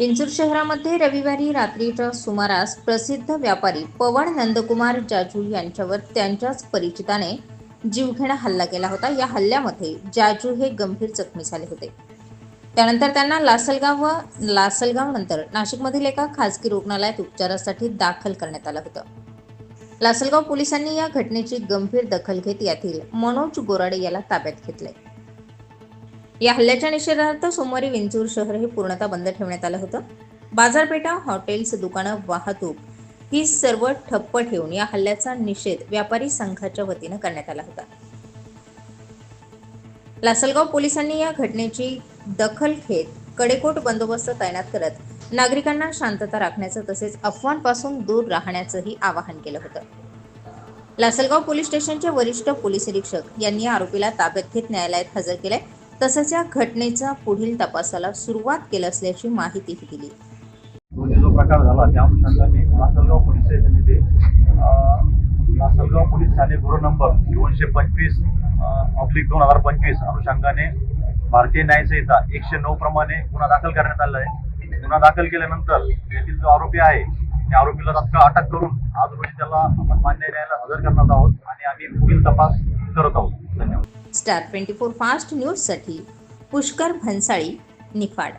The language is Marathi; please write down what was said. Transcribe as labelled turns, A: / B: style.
A: विंचूर शहरामध्ये रविवारी रात्रीच्या सुमारास प्रसिद्ध व्यापारी पवन नंदकुमार जाजू यांच्यावर त्यांच्याच परिचिताने जीवघेणा हल्ला केला होता. या हल्ल्यामध्ये जाजू हे गंभीर जखमी झाले होते. त्यानंतर त्यांना लासलगाव व लासलगाव नंतर नाशिकमधील एका खासगी रुग्णालयात उपचारासाठी दाखल करण्यात आलं होतं. लासलगाव पोलिसांनी या घटनेची गंभीर दखल घेत यातील मनोज गोराडे याला ताब्यात घेतले या हल्ल्याच्या निषेधार्थ सोमवारी विंचूर शहर हे पूर्णतः बंद ठेवण्यात आलं होतं. बाजारपेठा हॉटेल्स दुकानं वाहतूक ही सर्व ठप्प ठेवून या हल्ल्याचा निषेध व्यापारी संघाच्या वतीनं करण्यात आला होता. लासलगाव पोलिसांनी या घटनेची दखल घेत कडेकोट बंदोबस्त तैनात करत नागरिकांना शांतता राखण्याचं तसेच अफवांपासून दूर राहण्याचंही आवाहन केलं होतं. लासलगाव पोलीस स्टेशनचे वरिष्ठ पोलीस निरीक्षक यांनी आरोपीला ताब्यात घेत न्यायालयात हजर केलाय. तसंच या घटनेचा पुढील तपासाला सुरुवात केली असल्याची माहितीही दिली.
B: म्हणजे जो प्रकार झाला त्या अनुषंगाने लासलगाव पोलीस स्टेशन येथे लासलगाव पोलीस ठाणे गुरु नंबर दोनशे पंचवीस ऑब्लिक दोन हजार पंचवीस अनुषंगाने भारतीय न्याय संहिता एकशे नऊ प्रमाणे गुन्हा दाखल करण्यात आला आहे. गुन्हा दाखल केल्यानंतर येथील जो आरोपी आहे त्या आरोपीला तात्काळ अटक करून आज रोजी त्याला आपण मान्य न्यायालयात हजर करणार आहोत आणि आम्ही पुढील तपास करत आहोत.
A: स्टार ट्वेंटी फोर फास्ट न्यूजसाठी पुष्कर भन्साळी निफाड.